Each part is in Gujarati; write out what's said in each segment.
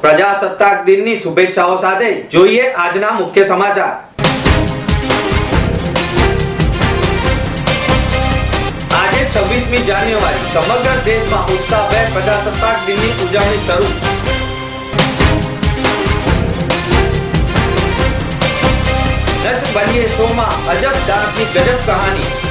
પ્રજાસત્તાક દિનની શુભેચ્છાઓ સાથે જોઈએ આજના મુખ્ય સમાચાર આજે છવ્વીસમી જાન્યુઆરી સમગ્ર દેશમાં ઉત્સાહભેર પ્રજાસત્તાક દિનની ઉજવણી શરૂ। નચ બનીએ શોમાં અજબ ડાન્સની ગજબ કહાની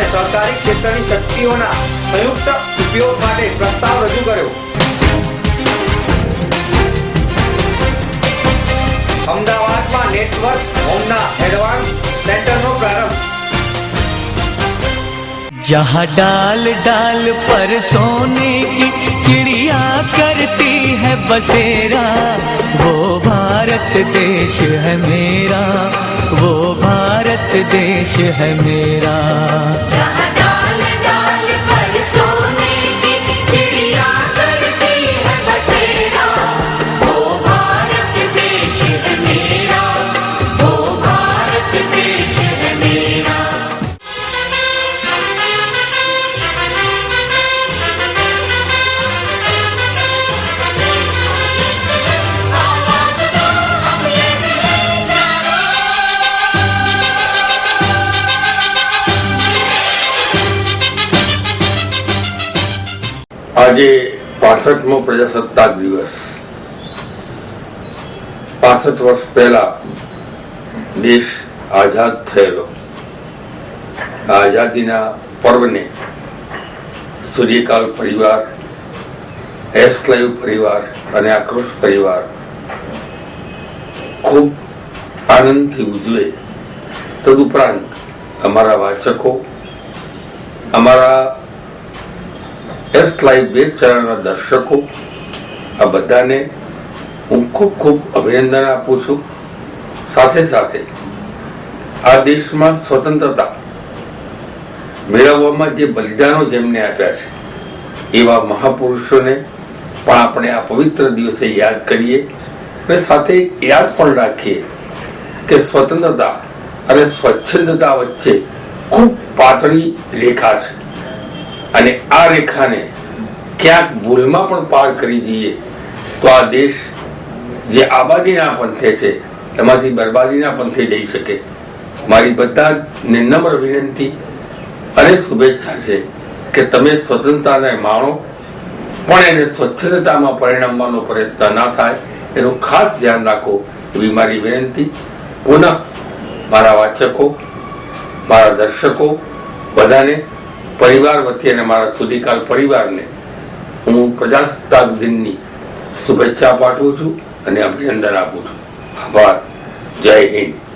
અને સહકારી ક્ષેત્રની શક્તિઓના સંયુક્ત ઉપયોગ માટે પ્રસ્તાવ રજૂ કર્યો. અમદાવાદમાં નેટવર્ક હોમના એડવાન્સ સેન્ટરનો પ્રારંભ. જહા ડાલ ડાલ પર સોને કી ચિડિયા કરતી बसेरा वो भारत देश है मेरा वो भारत देश है मेरा આજે પાસઠમો પ્રજાસત્તાક દિવસ. પાસઠ વર્ષ પહેલા દેશ આઝાદ થયેલો. આઝાદીના પર્વને સૂર્યકાલ પરિવાર એસક્લાઈવ પરિવાર અને આક્રોશ પરિવાર ખૂબ આનંદથી ઉજવે. તદુપરાંત અમારા વાચકો, અમારા એસ લાઈવ વેબ ચેનલના દર્શકો, આ બધાને હું ખૂબ ખૂબ અભિનંદન આપું છું. સાથે સાથે આ દેશમાં સ્વતંત્રતા મેળવવામાં જે બલિદાનો જેમને આપ્યા છે, એવા મહાપુરુષોને પણ આપણે આ પવિત્ર દિવસે યાદ કરીએ અને સાથે યાદ પણ રાખીએ કે સ્વતંત્રતા અને સ્વચ્છંદતા વચ્ચે ખૂબ પાતળી રેખા છે. અને આ રેખાને ક્યાંક ભૂલમાં પણ પાર કરી દઈએ તો આ દેશ જે આબાદીના પંથે છે, એમાંથી બરબાદીના પંથે જઈ શકે. મારી બધા જ નમ્ર વિનંતી અને શુભેચ્છા છે કે તમે સ્વતંત્રતાને માણો, પણ એને સ્વચ્છતામાં પરિણમવાનો પ્રયત્ન ના થાય, એનું ખાસ ધ્યાન રાખો એવી મારી વિનંતી. પુનઃ મારા વાચકો, મારા દર્શકો, બધાને પરિવાર વતી અને મારા સુધીકાલ પરિવારને હું પ્રજાસત્તાક દિનની શુભેચ્છા પાઠવું છું અને અભિનંદન આપું છું. આભાર. જય હિન્દ.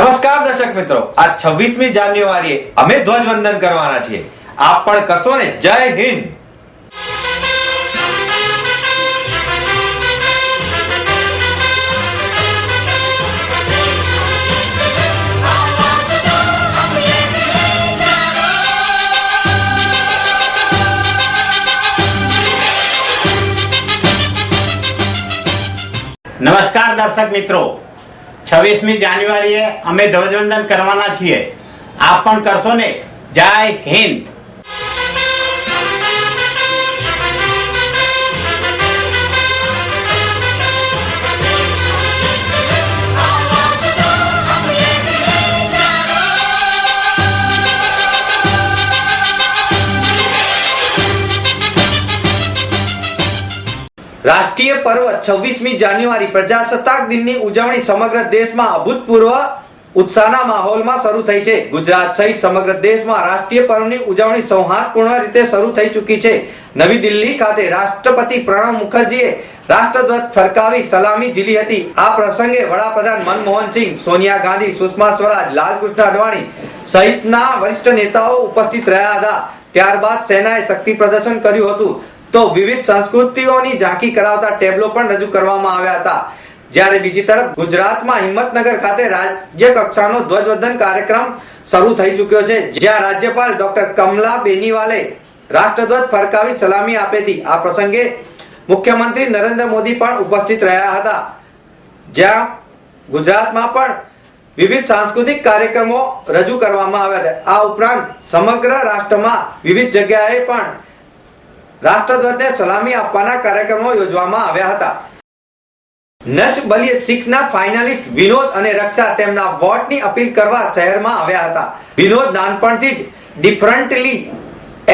નમસ્કાર દર્શક મિત્રો આ છવ્વીસમી જાન્યુઆરીએ અમે ધ્વજવંદન કરવાના છીએ. આપ પણ કરશો ને? જય હિન્દ! નમસ્કાર દર્શક મિત્રો છવ્વીસમી જાન્યુઆરીએ અમે ધ્વજવંદન કરવાના છીએ. આપ પણ કરશો ને? જય હિન્દ. રાષ્ટ્રીય પર્વ છવ્વીસમી જાન્યુઆરી પ્રજાસત્તાક દિનની ઉજવણી સમગ્ર દેશમાં અભૂતપૂર્વ ઉત્સાહના માહોલમાં શરૂ થઈ છે. ગુજરાત સહિત સમગ્ર દેશમાં રાષ્ટ્રીય પર્વની ઉજવણી સૌહાર્દપૂર્ણ રીતે શરૂ થઈ ચૂકી છે. નવી દિલ્હી ખાતે રાષ્ટ્રપતિ પ્રણવ મુખર્જીએ રાષ્ટ્રધ્વજ ફરકાવી સલામી ઝીલી હતી. આ પ્રસંગે વડાપ્રધાન મનમોહન સિંહ સોનિયા ગાંધી, સુષ્મા સ્વરાજ, લાલકૃષ્ણ અડવાણી સહિતના વરિષ્ઠ નેતાઓ ઉપસ્થિત રહ્યા હતા. ત્યારબાદ સેનાએ શક્તિ પ્રદર્શન કર્યું હતું. તો વિવિધ સંસ્કૃતિઓની ઝાંખી કરાવતા ટેબ્લો પણ રજૂ કરવામાં આવ્યા હતા. જ્યારે બીજી તરફ ગુજરાતમાં હિંમતનગર ખાતે રાજ્ય કક્ષાનો ધ્વજવંદન કાર્યક્રમ શરૂ થઈ ચૂક્યો છે, જ્યાં રાજ્યપાલ ડોક્ટર કમલા બેનીવાલે રાષ્ટ્રધ્વજ ફરકાવી સલામી આપી હતી. આ પ્રસંગે મુખ્યમંત્રી નરેન્દ્ર મોદી પણ ઉપસ્થિત રહ્યા હતા. જ્યાં ગુજરાતમાં પણ વિવિધ સાંસ્કૃતિક કાર્યક્રમો રજૂ કરવામાં આવ્યા હતા. આ ઉપરાંત સમગ્ર રાષ્ટ્રમાં વિવિધ જગ્યાએ પણ રાષ્ટ્રધ્વજને સલામી આપવાના કાર્યક્રમો યોજવામાં આવ્યા હતા. નચ બલિય સિક્સ ના ફાઇનલિસ્ટ વિનોદ અને રક્ષા તેમના વોટની અપીલ કરવા શહેરમાં આવ્યા હતા. વિનોદ નાનપણથી જ ડિફરન્ટલી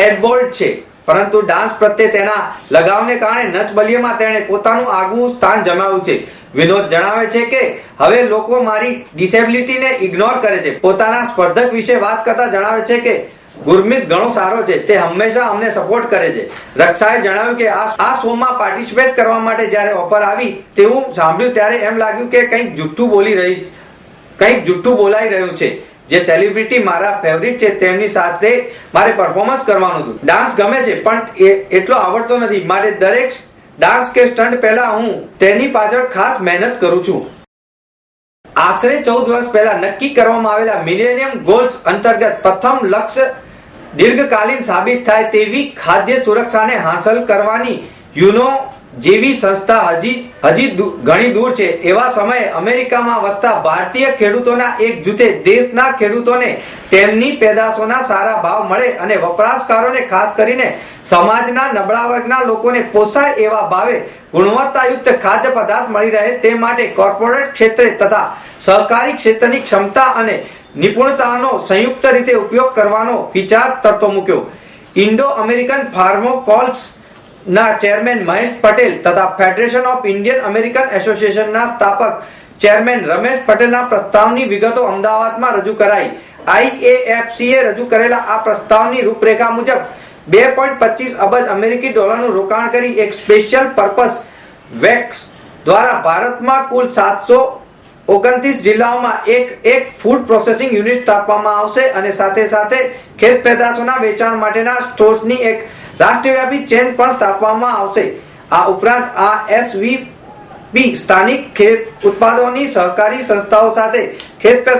એડબોલ્ડ છે, પરંતુ ડાન્સ પ્રત્યે તેના લગાવને કારણે નચ બલિયમાં તેણે પોતાનું આગવું સ્થાન જમાવ્યું છે. વિનોદ જણાવે છે કે, હવે લોકો મારી ડિસેબિલિટીને ઇગ્નોર કરે છે. પોતાના સ્પર્ધક વિશે વાત કરતા જણાવે છે કે ગુરમીત ઘણો સારો છે. તે હંમેશા અમને સપોર્ટ કરે છે. રક્ષાએ જણાવ્યું કે આ શોમાં પાર્ટિસિપેટ કરવા માટે જ્યારે ઓફર આવી, તેવું સાંભળ્યું ત્યારે એમ લાગ્યું કે કંઈક જુઠ્ઠું બોલી રહી કંઈક જુઠ્ઠું બોલાઈ રહ્યું છે. જે સેલિબ્રિટી મારા ફેવરિટ છે, તેમની સાથે મારે પરફોર્મન્સ કરવાનું હતું. ડાન્સ ગમે છે, પણ એ એટલો આવડતો નથી. મારે દરેક ડાન્સ કે સ્ટન્ટ પહેલા હું તેની પાછળ ખાસ મહેનત કરું છું. આશરે ચૌદ વર્ષ પહેલા નક્કી કરવામાં આવેલા મિલેનિયમ ગોલ્સ અંતર્ગત પ્રથમ લક્ષ્ય દીર્ઘકાલીન સાબિત થાય તેવી ખાદ્ય સુરક્ષાને હાંસલ કરવાની યુનો જેવી સંસ્થા હજી હજી ઘણી દૂર છે. એવા સમયે અમેરિકામાં વસતા ભારતીય ખેડૂતોના એક જૂથે દેશના ખેડૂતોને તેમની પેદાશોના સારા ભાવ મળે અને વપરાશકારોને ખાસ કરીને સમાજના નબળા વર્ગના લોકોને પોસાય એવા ભાવે ગુણવત્તાયુક્ત ખાદ્ય પદાર્થ મળી રહે તે માટે કોર્પોરેટ ક્ષેત્રે તથા સહકારી ક્ષેત્રની ક્ષમતા અને નિપુણતાનો સંયુક્ત રીતે ઉપયોગ કરવાનો વિચાર તરતો મૂક્યો. ઇન્ડો અમેરિકન ફાર્મોકોલ્સ ના ચેરમેન મહેશ પટેલ તથા ફેડરેશન ઓફ ઇન્ડિયન અમેરિકન એસોસિએશનના સ્થાપક ચેરમેન રમેશ પટેલના પ્રસ્તાવની વિગતો અમદાવાદમાં રજૂ કરાઈ. આઈએએફસીએ રજૂ કરેલા આ પ્રસ્તાવની રૂપરેખા મુજબ બે પોઈન્ટ પચીસ અબજ અમેરિકી ડોલરનું રોકાણ કરી એક સ્પેશિયલ પર્પસ વેક્સ દ્વારા ભારતમાં કુલ સાતસો ઓગણત્રીસ જિલ્લાઓમાં એક એક ફૂડ પ્રોસેસિંગ યુનિટ સ્થાપવામાં આવશે અને સાથે સાથે ખેત પેદાશોના વેચાણ માટેના સ્ટોર્સની એક રાષ્ટ્રવ્યાપી ચેન પણ સ્થાપવામાં આવશે. આ ઉપરાંત આ એસવીપી સ્થાનિક ખેત ઉત્પાદનોની સહકારી સંસ્થાઓ સાથે ખેત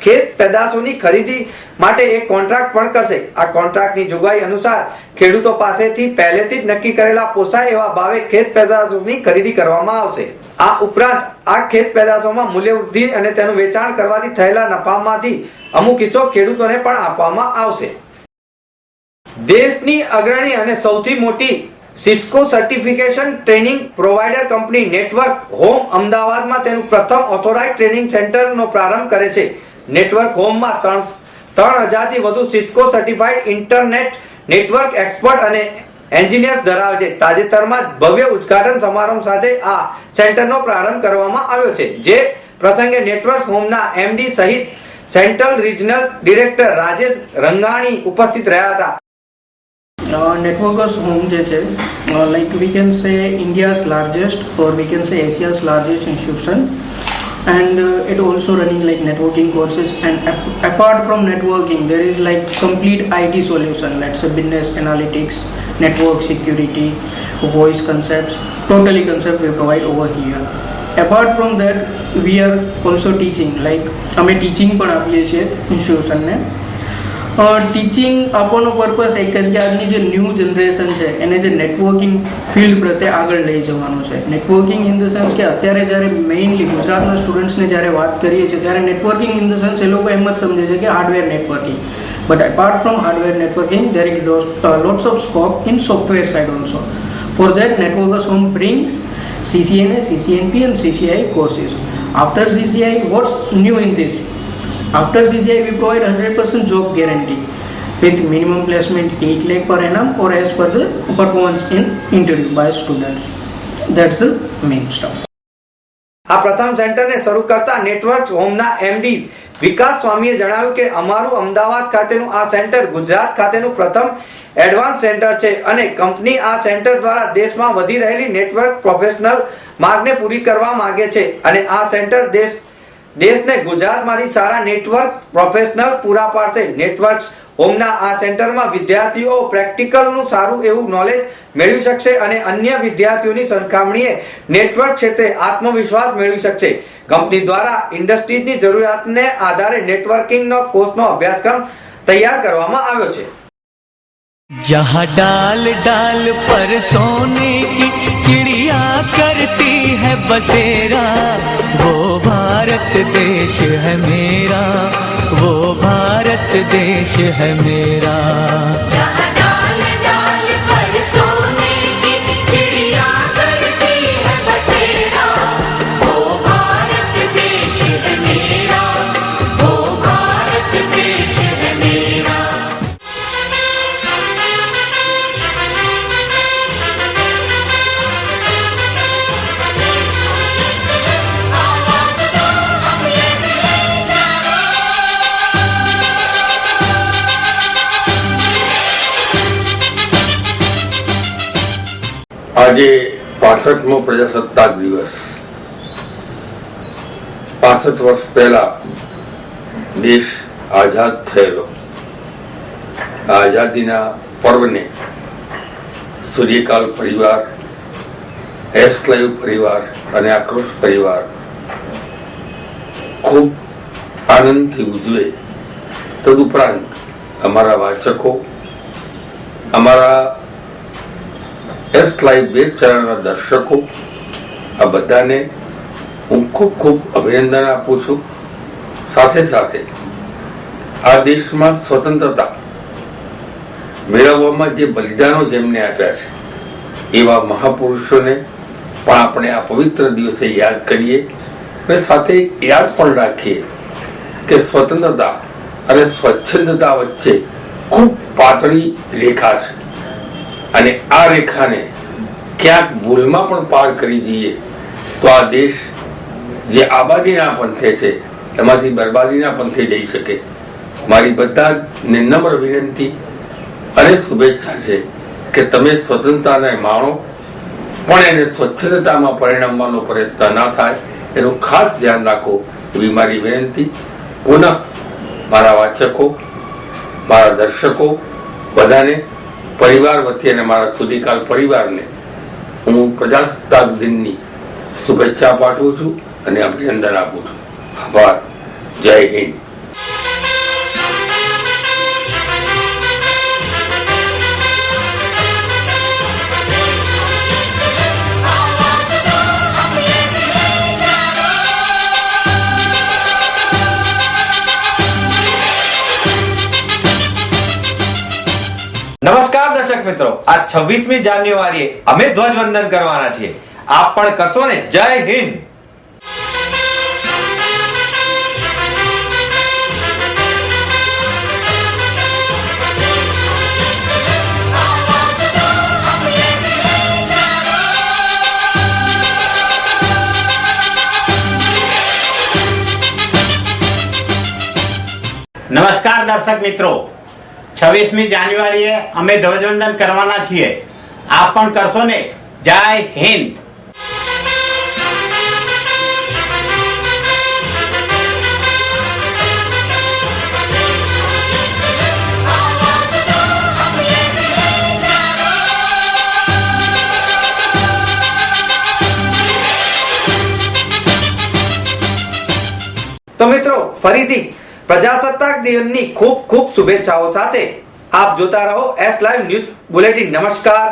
ખેત પેદાશોની ખરીદી માટે એક કોન્ટ્રાક્ટ પણ કરશે. આ કોન્ટ્રાક્ટની જોગવાઈ અનુસાર ખેડૂતો પાસેથી પહેલેથી જ નક્કી કરેલા પોસાય એવા ભાવે ખેત પેદાશોની ખરીદી કરવામાં આવશે. આ ઉપરાંત આ ખેત પેદાશોમાં મૂલ્યવૃદ્ધિ અને તેનું વેચાણ કરવાથી થયેલા નફામાંથી અમુક હિસ્સો ખેડૂતોને પણ આપવામાં આવશે. દેશની અગ્રણી અને સૌથી મોટી Cisco certification training provider company network home અમદાવાદમાં તેનું પ્રથમ ઓથોરાઇઝ ટ્રેનિંગ સેન્ટરનો પ્રારંભ કરે છે. નેટવર્ક હોમમાં ત્રણ ત્રણ હજારથી વધુ Cisco certified internet network expert અને એન્જિનિયર્સ ધરાવે છે. તાજેતરમાં ભવ્ય ઉદ્ઘાટન સમારંભ સાથે આ સેન્ટરનો પ્રારંભ કરવામાં આવ્યો છે, જે પ્રસંગે નેટવર્ક હોમના એમડી સહિત central regional director Rajesh Rangani ઉપસ્થિત રહ્યા હતા. નેટવર્કર્સ હોમ જે છે like we can say India's largest or we can say Asia's largest institution and uh, it also running like networking courses and ap- apart from networking there is like complete IT solution let's say business analytics network security voice concepts totally concept we provide over here apart from that we are also teaching like અમે teaching પણ આપીએ છીએ ઇન્સ્ટિટ્યુશનને ટીચિંગ આપવાનો પર્પસ એક જ કે આજની જે ન્યૂ જનરેશન છે એને જે નેટવર્કિંગ ફિલ્ડ પ્રત્યે આગળ લઈ જવાનું છે નેટવર્કિંગ ઇન ધ સેન્સ કે અત્યારે જ્યારે મેઇનલી ગુજરાતના સ્ટુડન્ટ્સને જ્યારે વાત કરીએ છીએ ત્યારે નેટવર્કિંગ ઇન ધ સેન્સ એ લોકો એમ જ સમજે છે કે hardware networking but apart from hardware networking there is lots of scope in software side also for that networkers home brings CCNA, CCNP and CCI courses. After CCI, what's new in this? After CCI, we provide 100% job guarantee with minimum placement 8 lakh per annum or as per the performance in interview by students. That's the main stuff. આ પ્રથમ સેન્ટરને શરૂ કરતા નેટવર્ક હોમના એમડી વિકાસ સ્વામીએ જણાવ્યું કે અમારું અમદાવાદ ખાતેનું આ સેન્ટર ગુજરાત ખાતેનું પ્રથમ એડવાન્સ સેન્ટર છે અને કંપની આ સેન્ટર દ્વારા દેશમાં વધી રહેલી નેટવર્ક પ્રોફેશનલ માર્ગને પૂરી કરવા માંગે છે અને આ સેન્ટર દેશ દેશને ગુજરાતમાંથી સારા નેટવર્ક પ્રોફેશનલ પૂરા પાડશે. નેટવર્ક્સ હોમના આ સેન્ટરમાં વિદ્યાર્થીઓ પ્રેક્ટિકલનું સારું એવું નોલેજ મેળવી શકશે અને અન્ય વિદ્યાર્થીઓની સરખામણીએ નેટવર્ક ક્ષેત્રે આત્મવિશ્વાસ મેળવી શકશે. કંપની દ્વારા ઇન્ડસ્ટ્રીની જરૂરિયાતને આધારે નેટવર્કિંગનો કોર્સનો અભ્યાસક્રમ તૈયાર કરવામાં આવ્યો છે. જહા ડાલ ડાલ પર સોને કી चिड़िया करती है बसेरा। वो भारत देश है मेरा वो भारत देश है मेरा। આજે પાસઠમો પ્રજાસત્તાક દિવસ. પાસઠ વર્ષ પહેલા દેશ આઝાદ થયેલો. આઝાદીના પર્વને સૂર્યકાલ પરિવાર એસ લાઈવ પરિવાર અને આક્રોશ પરિવાર ખૂબ આનંદથી ઉજવે. તદુપરાંત અમારા વાચકો, અમારા એસ લાઈવ વેબ ચેનલના દર્શકો, આ બધાને હું ખૂબ ખૂબ અભિનંદન આપું છું. સાથે સાથે આ દેશમાં સ્વતંત્રતા મેળવવામાં જે બલિદાનો જેમને આપ્યા છે, એવા મહાપુરુષોને પણ આપણે આ પવિત્ર દિવસે યાદ કરીએ અને સાથે યાદ પણ રાખીએ કે સ્વતંત્રતા અને સ્વચ્છંદતા વચ્ચે ખૂબ પાતળી રેખા છે. અને આ રેખાને ક્યાંક ભૂલમાં પણ પાર કરી દઈએ તો આ દેશ જે આબાદીના પંથે છે, એમાંથી બરબાદીના પંથે જઈ શકે. મારી બધા જ નમ્ર વિનંતી અને શુભેચ્છા છે કે તમે સ્વતંત્રતાને માણો, પણ એને સ્વચ્છતામાં પરિણમવાનો પ્રયત્ન ના થાય, એનું ખાસ ધ્યાન રાખો એવી મારી વિનંતી. પુનઃ મારા વાચકો, મારા દર્શકો, બધાને પરિવાર વતી અને મારા સુધીકાલ પરિવારને હું પ્રજાસત્તાક દિનની શુભેચ્છા પાઠવું છું અને અભિનંદન આપું છું. આભાર. જય હિન્દ. દર્શક મિત્રો, આ 26મી જાન્યુઆરીએ અમે ધ્વજવંદન કરવાના છીએ. આપ પણ કરશો ને? જય હિન્દ! નમસ્કાર દર્શક મિત્રો. છવ્વીસમી જાન્યુઆરીએ અમે ધ્વજવંદન કરવાના છીએ. આપ પણ કરશો ને? જય હિન્દ. તો મિત્રો, ફરીથી પ્રજાસત્તાક દિનની ખૂબ ખૂબ શુભેચ્છાઓ સાથે આપ જોતા રહો એસ લાઈવ ન્યૂઝ બુલેટિન નમસ્કાર.